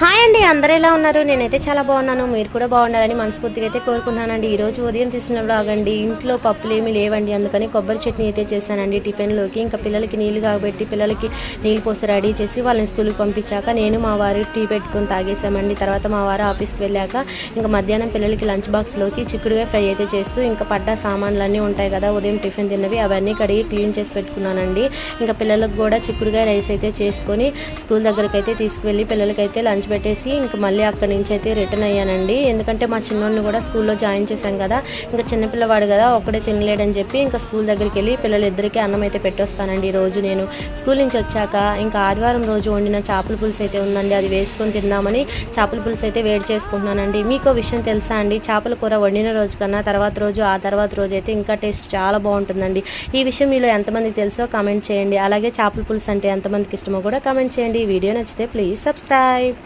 Hi అండి అందరూ ఎలా ఉన్నారు? నేనైతే చాలా బాగున్నాను. మీరు కూడా బాగుండాలని మనస్ఫూర్తిగా అయితే కోరుకున్నానండి ఈ రోజు ఉదయం తీసిన బ్లాగ్ అండి. ఇంట్లో పప్పులు ఏమీ లేవండి. అందుకని కొబ్బరి చట్నీ అయితే చేశానండి టిఫిన్లోకి. ఇంకా పిల్లలకి నీళ్ళు కాబెట్టి పిల్లలకి నీళ్ళు పోసి రెడీ చేసి వాళ్ళని స్కూల్కి పంపించాక నేను మా వారు టీ పెట్టుకొని తాగేసామండి తర్వాత మా వారు ఆఫీస్కి వెళ్ళాక ఇంకా మధ్యాహ్నం పిల్లలకి లంచ్ బాక్స్లోకి చిక్కుడుగా ఫ్రై అయితే చేస్తూ ఇంకా పడ్డ సామాన్లు అన్నీ ఉంటాయి కదా ఉదయం టిఫిన్ తిన్నవి అవన్నీ కడిగి క్లీన్ చేసి పెట్టుకున్నానండి. ఇంకా పిల్లలకు కూడా చిక్కుడుగా రైస్ అయితే చేసుకొని స్కూల్ దగ్గరకైతే తీసుకువెళ్ళి పిల్లలకైతే లంచ్ పెట్టేసి ఇంకా మళ్ళీ అక్కడి నుంచి అయితే రిటర్న్ అయ్యానండి. ఎందుకంటే మా చిన్నోడిని కూడా స్కూల్లో జాయిన్ చేశాం కదా. ఇంకా చిన్నపిల్లవాడు కదా ఒక్కడే తినలేడని చెప్పి ఇంకా స్కూల్ దగ్గరికి వెళ్ళి పిల్లలిద్దరికీ అన్నం అయితే పెట్టొస్తానండి ఈరోజు రోజు నేను. స్కూల్ నుంచి వచ్చాక ఇంకా ఆదివారం రోజు వండిన చేపల పులుసు అయితే ఉందండి. అది వేసుకొని తిందామని చేపల పులుసు అయితే వేడి చేసుకుంటున్నానండి. మీకు విషయం తెలుసా అండి? చేపల కూర వండిన రోజు కన్నా తర్వాత రోజు ఆ తర్వాత రోజు అయితే ఇంకా టేస్ట్ చాలా బాగుంటుందండి. ఈ విషయం మీలో ఎంతమందికి తెలుసో కామెంట్ చేయండి. అలాగే చేపల పులుసు అంటే ఎంతమందికి ఇష్టమో కూడా కామెంట్ చేయండి. ఈ వీడియో నచ్చితే ప్లీజ్ సబ్స్క్రైబ్.